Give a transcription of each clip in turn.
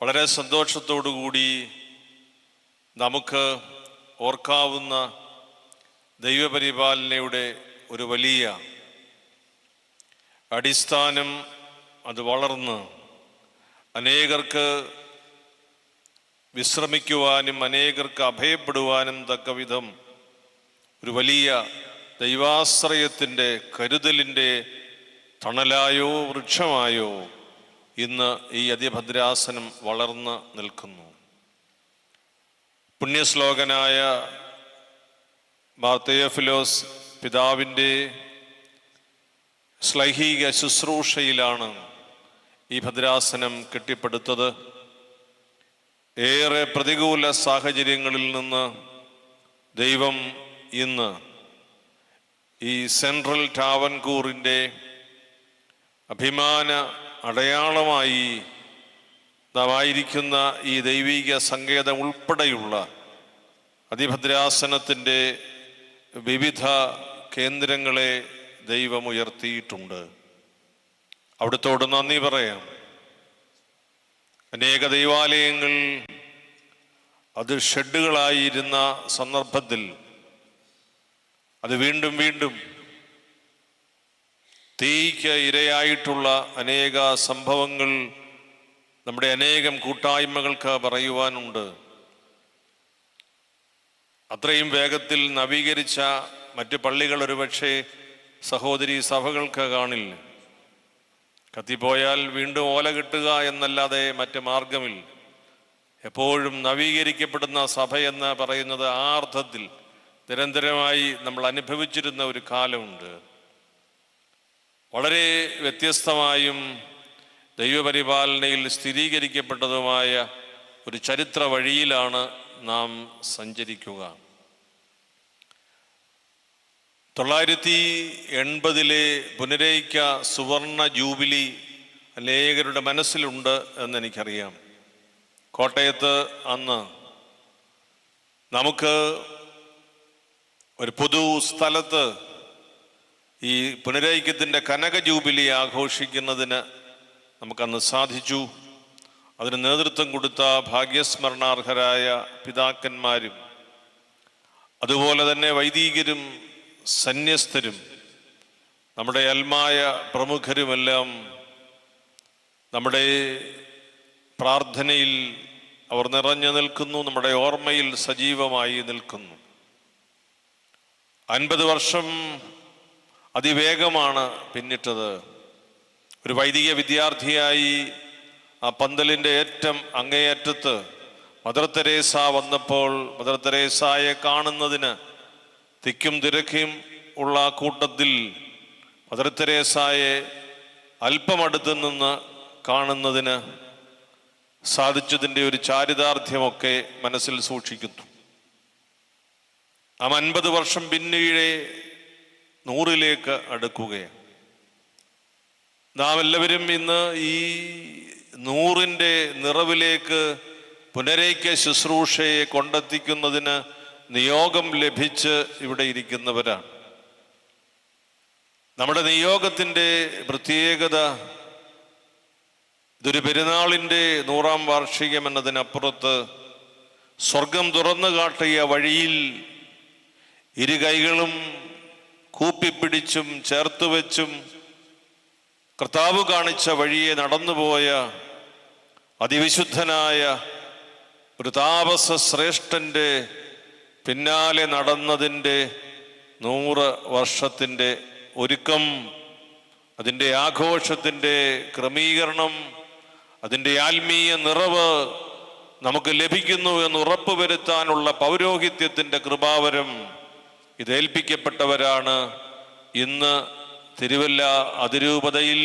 വളരെ സന്തോഷത്തോടു കൂടി നമുക്ക് ഓർക്കാവുന്ന ദൈവപരിപാലനയുടെ ഒരു വലിയ അടിസ്ഥാനം അത് വളർന്ന് അനേകർക്ക് വിശ്രമിക്കുവാനും അനേകർക്ക് അഭയപ്പെടുവാനും തക്ക വിധം ഒരു വലിയ ദൈവാശ്രയത്തിന്റെ കരുതലിന്റെ തണലായോ വൃക്ഷമായോ ഇന്ന് ഈ അതിഭദ്രാസനം വളർന്ന് നിൽക്കുന്നു. പുണ്യശ്ലോകനായ മാർത്തയഫിലോസ് പിതാവിന്റെ ശ്ലൈഹിക ശുശ്രൂഷയിലാണ് ഈ ഭദ്രാസനം കെട്ടിപ്പടുത്തത്. ഏറെ പ്രതികൂല സാഹചര്യങ്ങളിൽ നിന്ന് ദൈവം ഇന്ന് ഈ സെൻട്രൽ ടാവൻകൂറിന്റെ അഭിമാന അടയാളമായി നാം ഈ ദൈവീക സങ്കേതം ഉൾപ്പെടെയുള്ള അതിഭദ്രാസനത്തിന്റെ വിവിധ കേന്ദ്രങ്ങളെ ദൈവം ഉയർത്തിയിട്ടുണ്ട്. അവിടുത്തോട് നന്ദി പറയാം. അനേക ദൈവാലയങ്ങൾ അത് ഷെഡുകളായിരുന്ന സന്ദർഭത്തിൽ അത് വീണ്ടും വീണ്ടും തീയ്ക്ക് ഇരയായിട്ടുള്ള അനേക സംഭവങ്ങൾ നമ്മുടെ അനേകം കൂട്ടായ്മകൾക്ക് പറയുവാനുണ്ട്. അത്രയും വേഗത്തിൽ നവീകരിച്ച മറ്റ് പള്ളികൾ ഒരുപക്ഷെ സഹോദരി സഭകൾക്ക് കാണില്ല കത്തിപ്പോയാൽ വീണ്ടും ഓല കിട്ടുക എന്നല്ലാതെ മറ്റ് മാർഗമില്ല എപ്പോഴും നവീകരിക്കപ്പെടുന്ന സഭ എന്ന് പറയുന്നത് ആ അർത്ഥത്തിൽ നിരന്തരമായി നമ്മൾ അനുഭവിച്ചിരുന്ന ഒരു കാലമുണ്ട്. വളരെ വ്യത്യസ്തമായും ദൈവപരിപാലനയിൽ സ്ഥിരീകരിക്കപ്പെട്ടതുമായ ഒരു ചരിത്ര വഴിയിലാണ് നാം സഞ്ചരിക്കുക. തൊള്ളായിരത്തി എൺപതിലെ പുനരയിക്ക സുവർണ ജൂബിലി അനേകരുടെ മനസ്സിലുണ്ട് എന്നെനിക്കറിയാം. കോട്ടയത്ത് അന്ന് നമുക്ക് ഒരു പൊതു സ്ഥലത്ത് ഈ പുനരൈക്യത്തിന്റെ കനക ജൂബിലി ആഘോഷിക്കുന്നതിന് നമുക്കന്ന് സാധിച്ചു. അതിന് നേതൃത്വം കൊടുത്ത ഭാഗ്യസ്മരണാർഹരായ പിതാക്കന്മാരും അതുപോലെ തന്നെ വൈദികരും സന്യസ്തരും നമ്മുടെ അൽമായ പ്രമുഖരുമെല്ലാം നമ്മുടെ പ്രാർത്ഥനയിൽ അവർ നിറഞ്ഞു നിൽക്കുന്നു നമ്മുടെ ഓർമ്മയിൽ സജീവമായി നിൽക്കുന്നു. അൻപത് വർഷം അതിവേഗമാണ് പിന്നിട്ടത്. ഒരു വൈദിക വിദ്യാർത്ഥിയായി ആ പന്തലിന്റെ ഏറ്റം അങ്ങേയറ്റത്ത് മദർ തെരേസ വന്നപ്പോൾ മദർ തെരേസയെ കാണുന്നതിന് തിക്കും തിരക്കും ഉള്ള കൂട്ടത്തിൽ മദർ തെരേസയെ അല്പം നിന്ന് കാണുന്നതിന് സാധിച്ചതിന്റെ ഒരു ചാരിതാർത്ഥ്യമൊക്കെ മനസ്സിൽ സൂക്ഷിക്കുന്നു. ആ അൻപത് വർഷം പിന്നീട് നൂറിലേക്ക് അടുക്കുകയാണ്. നാം എല്ലാവരും ഇന്ന് ഈ നൂറിന്റെ നിറവിലേക്ക് പുനരേക്ക ശുശ്രൂഷയെ കൊണ്ടെത്തിക്കുന്നതിന് നിയോഗം ലഭിച്ച് ഇവിടെ ഇരിക്കുന്നവരാണ്. നമ്മുടെ നിയോഗത്തിന്റെ പ്രത്യേകത ഇതൊരു പെരുന്നാളിന്റെ നൂറാം വാർഷികം എന്നതിനപ്പുറത്ത് സ്വർഗം തുറന്നു കാട്ടിയ വഴിയിൽ ഇരു കൈകളും കൂപ്പിപ്പിടിച്ചും ചേർത്ത് വെച്ചും കർത്താവ് കാണിച്ച വഴിയെ നടന്നുപോയ അതിവിശുദ്ധനായ ഒരു താപസ ശ്രേഷ്ഠന്റെ പിന്നാലെ നടന്നതിന്റെ നൂറ് വർഷത്തിന്റെ ഒരുക്കം അതിന്റെ ആഘോഷത്തിന്റെ ക്രമീകരണം അതിന്റെ ആത്മീയ നിറവ് നമുക്ക് ലഭിക്കുന്നു എന്ന് ഉറപ്പുവരുത്താനുള്ള പൗരോഹിത്യത്തിന്റെ കൃപാവരം ഇത് ഏൽപ്പിക്കപ്പെട്ടവരാണ് ഇന്ന് തിരുവല്ല അതിരൂപതയിൽ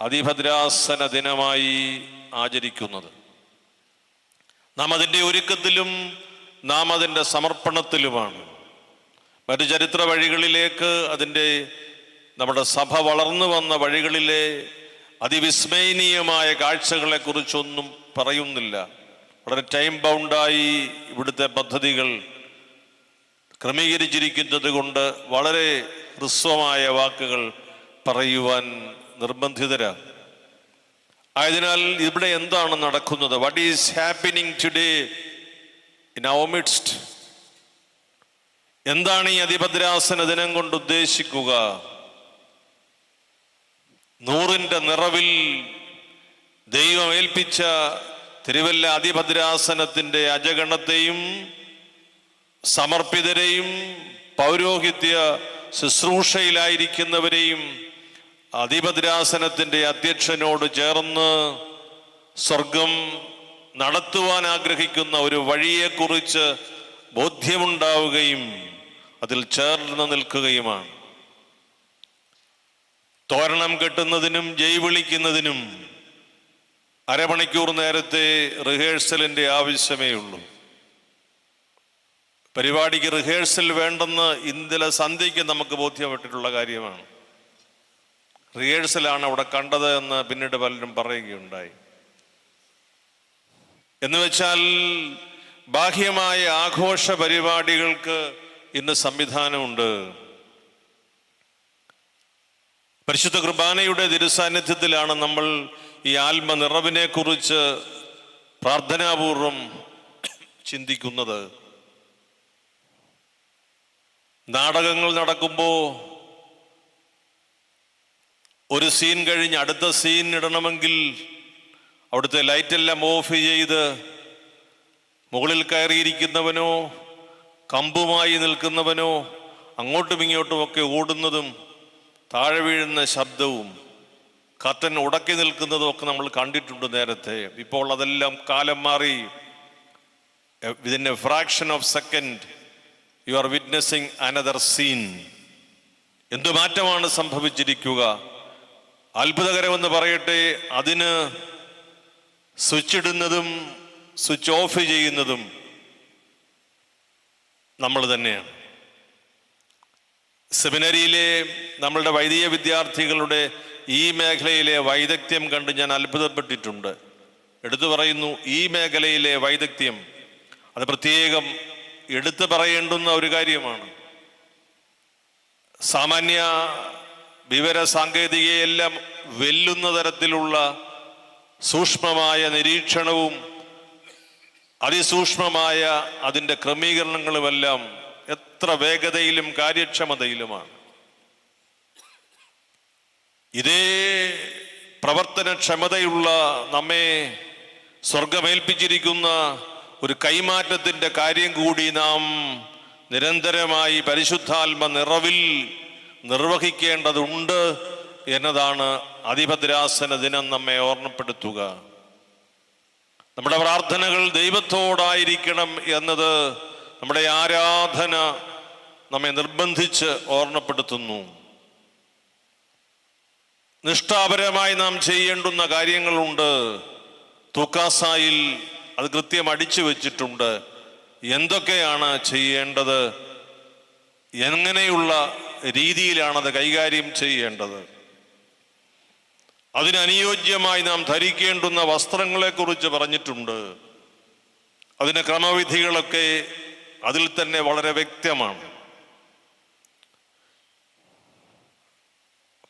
അതിഭദ്രാസന ദിനമായി ആചരിക്കുന്നത്. നാം അതിന്റെ ഒരുക്കത്തിലും നാം അതിന്റെ സമർപ്പണത്തിലുമാണ്. മറ്റു ചരിത്ര വഴികളിലേക്ക് അതിന്റെ നമ്മുടെ സഭ വളർന്നു വന്ന വഴികളിലെ അതിവിസ്മയനീയമായ കാഴ്ചകളെ കുറിച്ചൊന്നും പറയുന്നില്ല. വളരെ ടൈം ബൗണ്ടായി ഇവിടുത്തെ പദ്ധതികൾ ക്രമീകരിച്ചിരിക്കുന്നത് കൊണ്ട് വളരെ ഹ്രസ്വമായ വാക്കുകൾ പറയുവാൻ നിർബന്ധിതരാണ്. ആയതിനാൽ ഇവിടെ എന്താണ് നടക്കുന്നത്? What is happening today in our midst എന്താണ് ഈ അതിഭദ്രാസന ദിനം കൊണ്ട് ഉദ്ദേശിക്കുക? നൂറിന്റെ നിറവിൽ ദൈവം ഏൽപ്പിച്ച തിരുവല്ല അതിഭദ്രാസനത്തിന്റെ അജഗണത്തെയും സമർപ്പിതരെയും പൗരോഹിത്യ ശുശ്രൂഷയിലായിരിക്കുന്നവരെയും അധിപദ്രാസനത്തിന്റെ അധ്യക്ഷനോട് ചേർന്ന് സ്വർഗം നടത്തുവാൻ ആഗ്രഹിക്കുന്ന ഒരു വഴിയെക്കുറിച്ച് ബോധ്യമുണ്ടാവുകയും അതിൽ ചേർന്ന് നിൽക്കുകയുമാണ്. തോരണം കെട്ടുന്നതിനും ജയ് വിളിക്കുന്നതിനും അരമണിക്കൂർ നേരത്തെ റിഹേഴ്സലിന്റെ ആവശ്യമേ ഉള്ളൂ പരിപാടിക്ക് റിഹേഴ്സൽ വേണ്ടെന്ന് ഇന്നലെ സന്ധ്യയ്ക്ക് നമുക്ക് ബോധ്യപ്പെട്ടിട്ടുള്ള കാര്യമാണ്. റിഹേഴ്സലാണ് അവിടെ കണ്ടത് എന്ന് പിന്നീട് പലരും പറയുകയുണ്ടായി. എന്ന് വെച്ചാൽ ബാഹ്യമായ ആഘോഷ പരിപാടികൾക്ക് ഇന്ന് സംവിധാനമുണ്ട്. പരിശുദ്ധ കുർബാനയുടെ തിരുസാന്നിധ്യത്തിലാണ് നമ്മൾ ഈ ആത്മ നിറവിനെ കുറിച്ച് പ്രാർത്ഥനാപൂർവം ചിന്തിക്കുന്നത്. നാടകങ്ങൾ നടക്കുമ്പോൾ ഒരു സീൻ കഴിഞ്ഞ് അടുത്ത സീൻ ഇടണമെങ്കിൽ അവിടുത്തെ ലൈറ്റെല്ലാം ഓഫ് ചെയ്ത് മുകളിൽ കയറിയിരിക്കുന്നവനോ കമ്പുമായി നിൽക്കുന്നവനോ അങ്ങോട്ടും ഇങ്ങോട്ടും ഒക്കെ ഓടുന്നതും താഴെ വീഴുന്ന ശബ്ദവും കർട്ടൻ ഉടക്കി നിൽക്കുന്നതും ഒക്കെ നമ്മൾ കണ്ടിട്ടുണ്ട് നേരത്തെ. ഇപ്പോൾ അതെല്ലാം കാലം മാറി. Within a fraction of second you are witnessing another scene എന്തു മാറ്റമാണ് സംഭവിച്ചിരിക്കുക? അത്ഭുതകരമെന്ന് പറയട്ടെ അതിന് സ്വിച്ച് ഇടുന്നതും സ്വിച്ച് ഓഫ് ചെയ്യുന്നതും നമ്മൾ തന്നെയാണ്. സെമിനറിയിലെ നമ്മളുടെ വൈദിക വിദ്യാർത്ഥികളുടെ ഈ മേഖലയിലെ വൈദഗ്ധ്യം കണ്ട് ഞാൻ അത്ഭുതപ്പെട്ടിട്ടുണ്ട്. എടുത്തു പറയുന്നു ഈ മേഖലയിലെ വൈദഗ്ധ്യം. അത് പ്രത്യേകം എടുത്തു പറയേണ്ടുന്ന ഒരു കാര്യമാണ്. സാമാന്യ വിവര സാങ്കേതികയെല്ലാം വെല്ലുന്ന തരത്തിലുള്ള സൂക്ഷ്മമായ നിരീക്ഷണവും അതിസൂക്ഷ്മമായ അതിന്റെ ക്രമീകരണങ്ങളുമെല്ലാം എത്ര വേഗതയിലും കാര്യക്ഷമതയിലുമാണ്. ഇതേ പ്രവർത്തനക്ഷമതയുള്ള നമ്മെ സ്വർഗമേൽപ്പിച്ചിരിക്കുന്ന ഒരു കൈമാറ്റത്തിന്റെ കാര്യം കൂടി നാം നിരന്തരമായി പരിശുദ്ധാത്മ നിറവിൽ നിർവഹിക്കേണ്ടതുണ്ട് എന്നതാണ് അതിഭദ്രാസന ദിനം നമ്മെ ഓർമ്മപ്പെടുത്തുക. നമ്മുടെ പ്രാർത്ഥനകൾ ദൈവത്തോടായിരിക്കണം എന്നത് നമ്മുടെ ആരാധന നമ്മെ നിർബന്ധിച്ച് ഓർമ്മപ്പെടുത്തുന്നു. നിഷ്ഠാപരമായി നാം ചെയ്യേണ്ടുന്ന കാര്യങ്ങളുണ്ട്. തുക്കാസായിൽ അത് കൃത്യം അടിച്ചു വെച്ചിട്ടുണ്ട്. എന്തൊക്കെയാണ് ചെയ്യേണ്ടത്? എങ്ങനെയുള്ള രീതിയിലാണത് കൈകാര്യം ചെയ്യേണ്ടത്? അതിനനുയോജ്യമായി നാം ധരിക്കേണ്ടുന്ന വസ്ത്രങ്ങളെക്കുറിച്ച് പറഞ്ഞിട്ടുണ്ട്. അതിന് ക്രമവിധികളൊക്കെ അതിൽ തന്നെ വളരെ വ്യക്തമാണ്.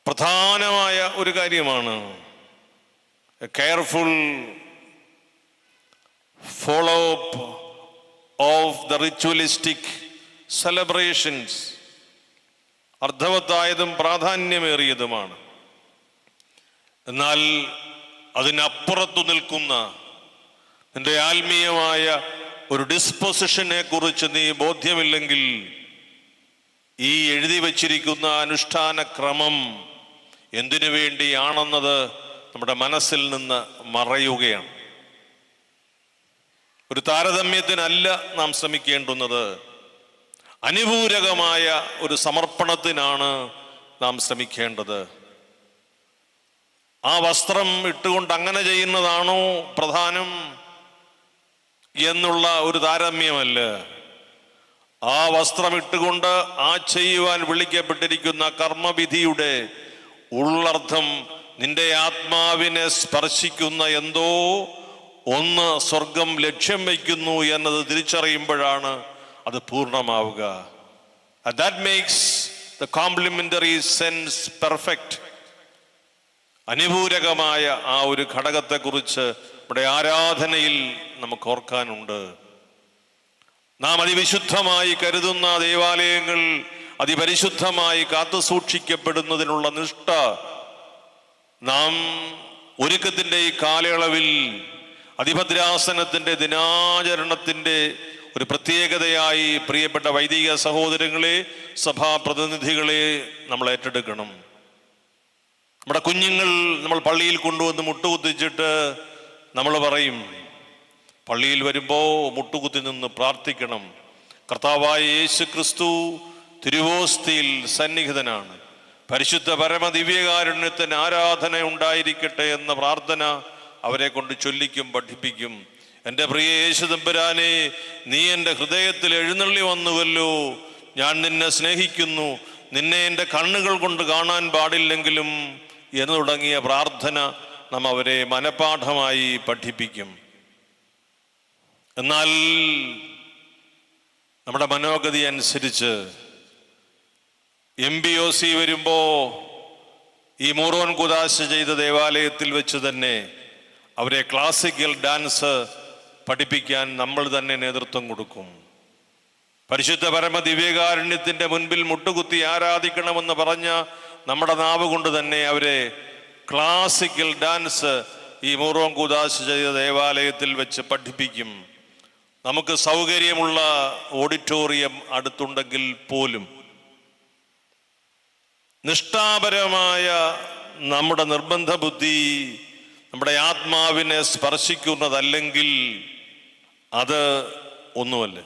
പ്രധാനമായ ഒരു കാര്യമാണ്. Careful follow up of the ritualistic celebrations അർത്ഥവത്തായതും പ്രാധാന്യമേറിയതുമാണ്. എന്നാൽ അതിനപ്പുറത്തു നിൽക്കുന്ന നിന്റെ ആത്മീയമായ ഒരു ഡിസ്പൊസിഷനെ കുറിച്ച് നീ ബോധ്യമില്ലെങ്കിൽ ഈ എഴുതി വച്ചിരിക്കുന്ന അനുഷ്ഠാന ക്രമം എന്തിനു വേണ്ടിയാണെന്നത് നമ്മുടെ മനസ്സിൽ നിന്ന് മറയുകയാണ്. ഒരു താരതമ്യത്തിനല്ല നാം ശ്രമിക്കേണ്ടുന്നത്. അനുപൂരകമായ ഒരു സമർപ്പണത്തിനാണ് നാം ശ്രമിക്കേണ്ടത്. ആ വസ്ത്രം ഇട്ടുകൊണ്ട് അങ്ങനെ ചെയ്യുന്നതാണോ പ്രധാനം? എന്നുള്ള ഒരു താരതമ്യമല്ല. ആ വസ്ത്രം ഇട്ടുകൊണ്ട് ആ ചെയ്യുവാൻ വിളിക്കപ്പെട്ടിരിക്കുന്ന കർമ്മവിധിയുടെ ഉള്ളർത്ഥം നിന്റെ ആത്മാവിനെ സ്പർശിക്കുന്ന എന്തോ ഒന്ന് സ്വർഗം ലക്ഷ്യം വയ്ക്കുന്നു എന്നത് തിരിച്ചറിയുമ്പോഴാണ് അത് പൂർണമാവുക. That makes the complementary sense perfect അനുപൂരകമായ ആ ഒരു ഘടകത്തെക്കുറിച്ച് നമ്മുടെ ആരാധനയിൽ നമുക്ക് ഓർക്കാനുണ്ട്. നാം അതിവിശുദ്ധമായി കരുതുന്ന ദേവാലയങ്ങൾ അതിപരിശുദ്ധമായി കാത്തു സൂക്ഷിക്കപ്പെടുന്നതിനുള്ള നിഷ്ഠ നാം ഒരുക്കത്തിന്റെ ഈ കാലയളവിൽ അതിഭദ്രാസനത്തിന്റെ ദിനാചരണത്തിന്റെ ഒരു പ്രത്യേകതയായി പ്രിയപ്പെട്ട വൈദിക സഹോദരങ്ങളെ സഭാപ്രതിനിധികളെ നമ്മൾ ഏറ്റെടുക്കണം. നമ്മുടെ കുഞ്ഞുങ്ങൾ നമ്മൾ പള്ളിയിൽ കൊണ്ടുവന്ന് മുട്ടുകുത്തിച്ചിട്ട് നമ്മൾ പറയും പള്ളിയിൽ വരുമ്പോൾ മുട്ടുകുത്തി നിന്ന് പ്രാർത്ഥിക്കണം. കർത്താവായ യേശു ക്രിസ്തു തിരുവോസ്തിയിൽ സന്നിഹിതനാണ്. പരിശുദ്ധ പരമ ദിവ്യകാരുണ്യത്തിന് ആരാധന ഉണ്ടായിരിക്കട്ടെ എന്ന പ്രാർത്ഥന അവരെ കൊണ്ട് ചൊല്ലിക്കും പഠിപ്പിക്കും. എന്റെ പ്രിയ യേശു തമ്പുരാനെ നീ എന്റെ ഹൃദയത്തിൽ എഴുന്നള്ളി വന്നുവല്ലോ. ഞാൻ നിന്നെ സ്നേഹിക്കുന്നു. നിന്നെ എന്റെ കണ്ണുകൾ കൊണ്ട് കാണാൻ പാടില്ലെങ്കിലും എന്ന് തുടങ്ങിയ പ്രാർത്ഥന നാം അവരെ മനപാഠമായി പഠിപ്പിക്കും. എന്നാൽ നമ്മുടെ മനോഗതി അനുസരിച്ച് എം ബി ഒ സി വരുമ്പോ ഈ മൂറോൻ കുദാശ ചെയ്ത ദേവാലയത്തിൽ വെച്ച് തന്നെ അവരെ ക്ലാസിക്കൽ ഡാൻസ് പഠിപ്പിക്കാൻ നമ്മൾ തന്നെ നേതൃത്വം കൊടുക്കും. പരിശുദ്ധ പരമ ദിവ്യകാരുണ്യത്തിന്റെ മുൻപിൽ മുട്ടുകുത്തി ആരാധിക്കണമെന്ന് പറഞ്ഞ നമ്മുടെ നാവ് കൊണ്ട് തന്നെ അവരെ ക്ലാസിക്കൽ ഡാൻസ് ഈ മൂറോം കുദാശ ചെയ്ത ദേവാലയത്തിൽ വെച്ച് പഠിപ്പിക്കും. നമുക്ക് സൗകര്യമുള്ള ഓഡിറ്റോറിയം അടുത്തുണ്ടെങ്കിൽ പോലും നിഷ്ഠാപരമായ നമ്മുടെ നിർബന്ധ ബുദ്ധി നമ്മുടെ ആത്മാവിനെ സ്പർശിക്കുന്നതല്ലെങ്കിൽ അത് ഒന്നുമല്ല.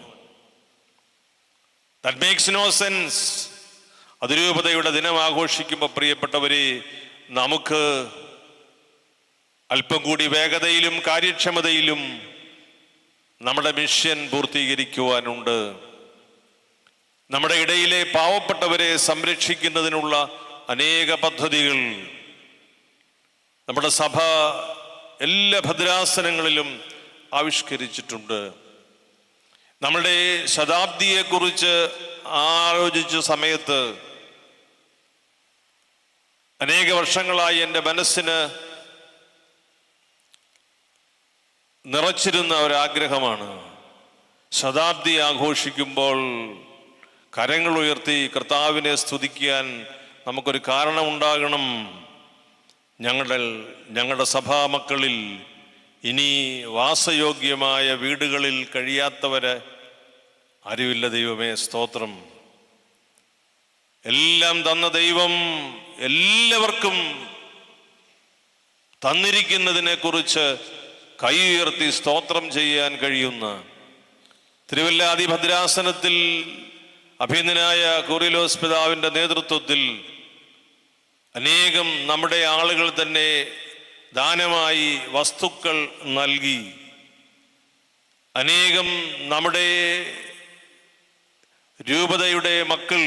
ദാറ്റ് മേക്സ് നോ സെൻസ് അതിരൂപതയുടെ ദിനം ആഘോഷിക്കുമ്പോൾ പ്രിയപ്പെട്ടവരെ നമുക്ക് അല്പം കൂടി വേഗതയിലും കാര്യക്ഷമതയിലും നമ്മുടെ മിഷൻ പൂർത്തീകരിക്കുവാനുണ്ട്. നമ്മുടെ ഇടയിലെ പാവപ്പെട്ടവരെ സംരക്ഷിക്കുന്നതിനുള്ള അനേക പദ്ധതികൾ നമ്മുടെ സഭ എല്ലാ ഭദ്രാസനങ്ങളിലും ആവിഷ്കരിച്ചിട്ടുണ്ട്. നമ്മുടെ ശതാബ്ദിയെക്കുറിച്ച് ആലോചിച്ച സമയത്ത് അനേക വർഷങ്ങളായി എന്റെ മനസ്സിന് നിറച്ചിരുന്ന ഒരാഗ്രഹമാണ്. ശതാബ്ദി ആഘോഷിക്കുമ്പോൾ കരങ്ങൾ ഉയർത്തി കർത്താവിനെ സ്തുതിക്കാൻ നമുക്കൊരു കാരണമുണ്ടാകണം. ഞങ്ങളുടെ ഞങ്ങളുടെ സഭാമക്കളിൽ ഇനി വാസയോഗ്യമായ വീടുകളിൽ കഴിയാത്തവരെ അറിവില്ല ദൈവമേ സ്തോത്രം. എല്ലാം തന്ന ദൈവം എല്ലാവർക്കും തന്നിരിക്കുന്നതിനെ കുറിച്ച് കൈ ഉയർത്തി സ്തോത്രം ചെയ്യാൻ കഴിയുന്ന തിരുവല്ലാതി ഭദ്രാസനത്തിൽ അഭിനനായ കുറിലോസ് പിതാവിന്റെ നേതൃത്വത്തിൽ അനേകം നമ്മുടെ ആളുകൾ തന്നെ ദാനമായി വസ്തുക്കൾ നൽകി. അനേകം നമ്മുടെ രൂപതയുടെ മക്കൾ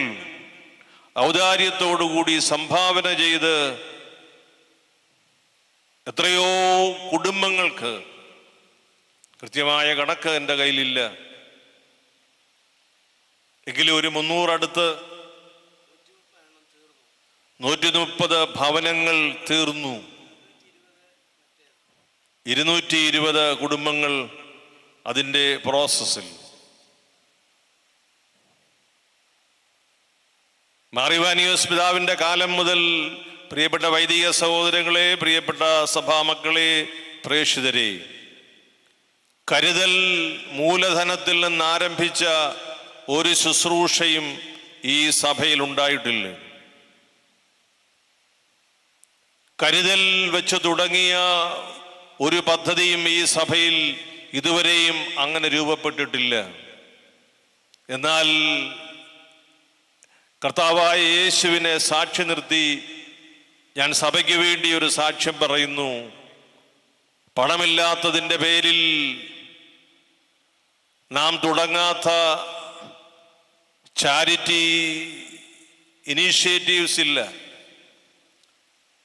ഔദാര്യത്തോടുകൂടി സംഭാവന ചെയ്ത് എത്രയോ കുടുംബങ്ങൾക്ക് കൃത്യമായ കണക്ക് എന്റെ കയ്യിലില്ല. എങ്കിലും ഒരു മുന്നൂറടുത്ത് നൂറ്റി മുപ്പത് ഭവനങ്ങൾ തീർന്നു. ഇരുന്നൂറ്റി ഇരുപത് കുടുംബങ്ങൾ അതിന്റെ പ്രോസസ്സിൽ മാറിവാനിയോസ് പിതാവിന്റെ കാലം മുതൽ പ്രിയപ്പെട്ട വൈദിക സഹോദരങ്ങളെ പ്രിയപ്പെട്ട സഭാമക്കളെ പ്രേക്ഷിതരെ കരുതൽ മൂലധനത്തിൽ നിന്ന് ആരംഭിച്ച ഒരു ശുശ്രൂഷയും ഈ സഭയിൽ ഉണ്ടായിട്ടില്ല. കരുതൽ വെച്ച് തുടങ്ങിയ ഒരു പദ്ധതിയും ഈ സഭയിൽ ഇതുവരെയും അങ്ങനെ രൂപപ്പെട്ടിട്ടില്ല. എന്നാൽ കർത്താവായ യേശുവിനെ സാക്ഷി നിർത്തി ഞാൻ സഭയ്ക്ക് വേണ്ടി ഒരു സാക്ഷ്യം പറയുന്നു. പണമില്ലാത്തതിന്റെ പേരിൽ നാം തുടങ്ങാത്ത ചാരിറ്റി ഇനീഷ്യേറ്റീവ്സ് ഇല്ല.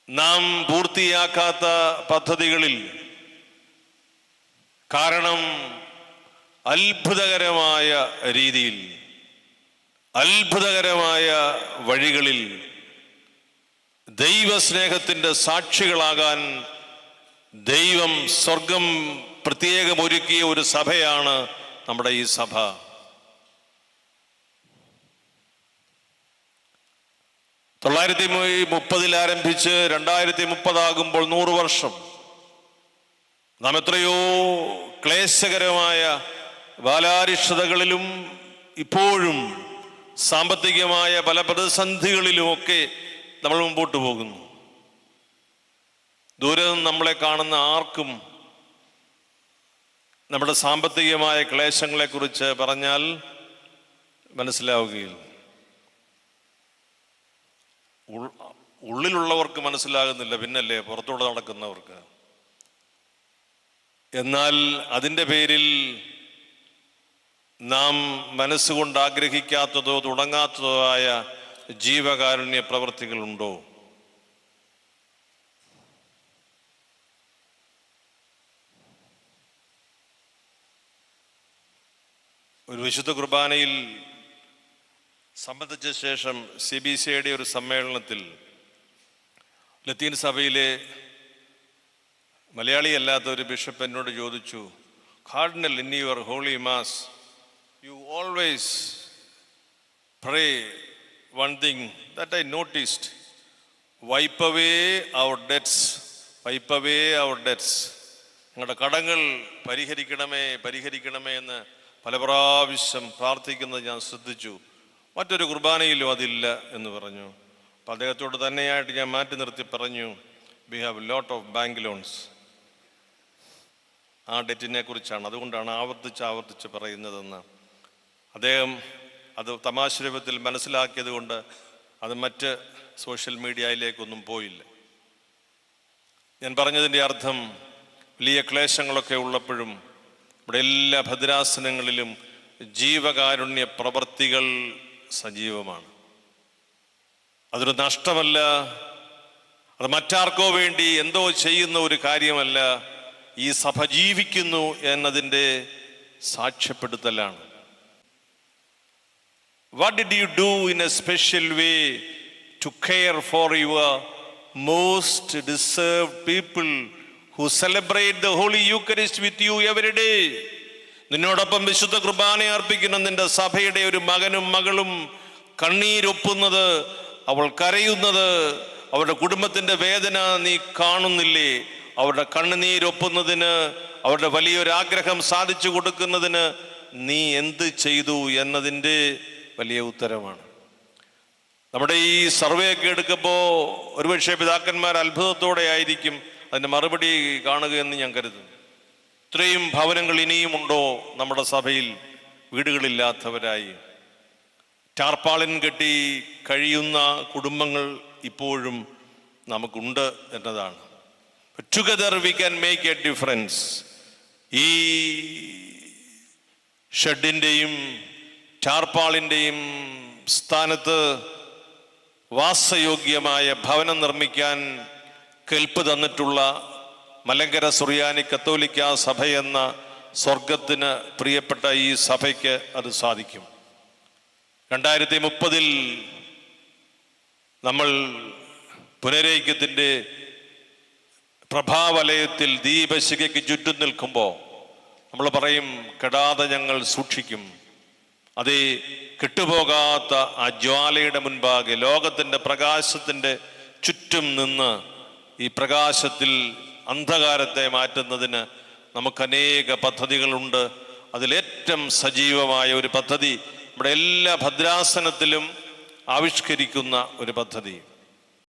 നാം പൂർത്തിയാക്കാത്ത പദ്ധതികളിൽ കാരണം അത്ഭുതകരമായ രീതിയിൽ അത്ഭുതകരമായ വഴികളിൽ ദൈവസ്നേഹത്തിന്റെ സാക്ഷികളാകാൻ ദൈവം സ്വർഗം പ്രത്യേകമൊരുക്കിയ ഒരു സഭയാണ് നമ്മുടെ ഈ സഭ. തൊള്ളായിരത്തി മുപ്പതിൽ ആരംഭിച്ച് രണ്ടായിരത്തി മുപ്പതാകുമ്പോൾ നൂറ് വർഷം. നാം എത്രയോ ക്ലേശകരമായ ബാലാരിഷ്ടതകളിലും ഇപ്പോഴും സാമ്പത്തികമായ പല പ്രതിസന്ധികളിലുമൊക്കെ നമ്മൾ മുമ്പോട്ട് പോകുന്നു. ദൂരെ നിന്ന് നമ്മളെ കാണുന്ന ആർക്കും നമ്മുടെ സാമ്പത്തികമായ ക്ലേശങ്ങളെക്കുറിച്ച് പറഞ്ഞാൽ മനസ്സിലാവുകയില്ല. ഉള്ളിലുള്ളവർക്ക് മനസ്സിലാകുന്നില്ല പിന്നല്ലേ പുറത്തൂടെ നടക്കുന്നവർക്ക്. എന്നാൽ അതിന്റെ പേരിൽ നാം മനസ്സുകൊണ്ട് ആഗ്രഹിക്കാത്തതോ തുടങ്ങാത്തതോ ആയ ജീവകാരുണ്യ പ്രവൃത്തികളുണ്ടോ ഒരു വിശുദ്ധ കുർബാനയിൽ സംബന്ധിച്ച ശേഷം സി ബി സിയുടെ ഒരു സമ്മേളനത്തിൽ ലത്തീൻ സഭയിലെ മലയാളിയല്ലാത്ത ഒരു ബിഷപ്പ് എന്നോട് ചോദിച്ചു cardinal in your holy mass you always pray one thing that I noticed wipe away our debts wipe away our debts നിങ്ങളുടെ കടങ്ങൾ പരിഹരിക്കണമേ പരിഹരിക്കണമേ എന്ന് പല പ്രാവശ്യം പ്രാർത്ഥിക്കുന്നത് ഞാൻ ശ്രദ്ധിച്ചു. മറ്റൊരു കുർബാനയിലും അതില്ല എന്ന് പറഞ്ഞു. അപ്പം അദ്ദേഹത്തോട് തന്നെയായിട്ട് ഞാൻ മാറ്റി നിർത്തി പറഞ്ഞു we have lot of bank loans ആ ഡെറ്റിനെ കുറിച്ചാണ്. അതുകൊണ്ടാണ് ആവർത്തിച്ച് ആവർത്തിച്ച് പറയുന്നതെന്ന്. അദ്ദേഹം അത് തമാശ രൂപത്തിൽ മനസ്സിലാക്കിയത് കൊണ്ട് അത് മറ്റ് സോഷ്യൽ മീഡിയയിലേക്കൊന്നും പോയില്ല. ഞാൻ പറഞ്ഞതിന്റെ അർത്ഥം വലിയ ക്ലേശങ്ങളൊക്കെ ഉള്ളപ്പോഴും ഇവിടെ എല്ലാ ഭദ്രാസനങ്ങളിലും ജീവകാരുണ്യ പ്രവർത്തികൾ സജീവമാണ്. അതൊരു നഷ്ടമല്ല. അത് മറ്റാർക്കോ വേണ്ടി എന്തോ ചെയ്യുന്ന ഒരു കാര്യമല്ല. ഈ സഭ ജീവിക്കുന്നു എന്നതിന്റെ സാക്ഷ്യപ്പെടുത്തലാണ്. What did you do in a special way to care for your most deserve people who celebrate the holy you with you every day നിന്നോടൊപ്പം വിശുദ്ധ കുർബാന അർപ്പിക്കുന്ന നിന്റെ സഭയുടെ ഒരു മകനും മകളും കണ്ണീരൊപ്പുന്നത് അവൾ കരയുന്നത് അവരുടെ കുടുംബത്തിന്റെ വേദന നീ കാണുന്നില്ലേ? അവരുടെ കണ്ണുനീരൊപ്പുന്നതിന് അവരുടെ വലിയൊരു ആഗ്രഹം സാധിച്ചു കൊടുക്കുന്നതിന് നീ എന്ത് ചെയ്തു എന്നതിന്റെ വലിയ ഉത്തരമാണ്. നമ്മുടെ ഈ സർവേ ഒക്കെ എടുക്കുമ്പോൾ ഒരുപക്ഷെ പിതാക്കന്മാർ അത്ഭുതത്തോടെ ആയിരിക്കും അതിന്റെ മറുപടി കാണുകയെന്ന് ഞാൻ കരുതുന്നു. ഇത്രയും ഭവനങ്ങൾ ഇനിയുമുണ്ടോ നമ്മുടെ സഭയിൽ? വീടുകളില്ലാത്തവരായി. ടാർപ്പാളിൻ കെട്ടി കഴിയുന്ന കുടുംബങ്ങൾ ഇപ്പോഴും നമുക്കുണ്ട് എന്നതാണ്. Together we can make a difference ഈ ഷെഡിന്റെയും ടാർപ്പാളിന്റെയും സ്ഥാനത്ത് വാസയോഗ്യമായ ഭവനം നിർമ്മിക്കാൻ കെൽപ്പ് തന്നിട്ടുള്ള മലങ്കര സുറിയാനി കത്തോലിക്ക സഭയെന്ന സ്വർഗത്തിന് പ്രിയപ്പെട്ട ഈ സഭയ്ക്ക് അത് സാധിക്കും. രണ്ടായിരത്തി മുപ്പതിൽ നമ്മൾ പുനരൈക്യത്തിന്റെ പ്രഭാവലയത്തിൽ ദീപശിഖയ്ക്ക് ചുറ്റും നിൽക്കുമ്പോൾ നമ്മൾ പറയും കെടാതെ ഞങ്ങൾ സൂക്ഷിക്കും. അതേ കെട്ടുപോകാത്ത ആ ജ്വാലയുടെ മുൻപാകെ ലോകത്തിന്റെ പ്രകാശത്തിന്റെ ചുറ്റും നിന്ന് ഈ പ്രകാശത്തിൽ അന്ധകാരത്തെ മാറ്റുന്നതിന് നമുക്ക് അനേക പദ്ധതികളുണ്ട്. അതിലേറ്റവും സജീവമായ ഒരു പദ്ധതി നമ്മുടെ എല്ലാ ഭദ്രാസനത്തിലും ആവിഷ്കരിക്കുന്ന ഒരു പദ്ധതി.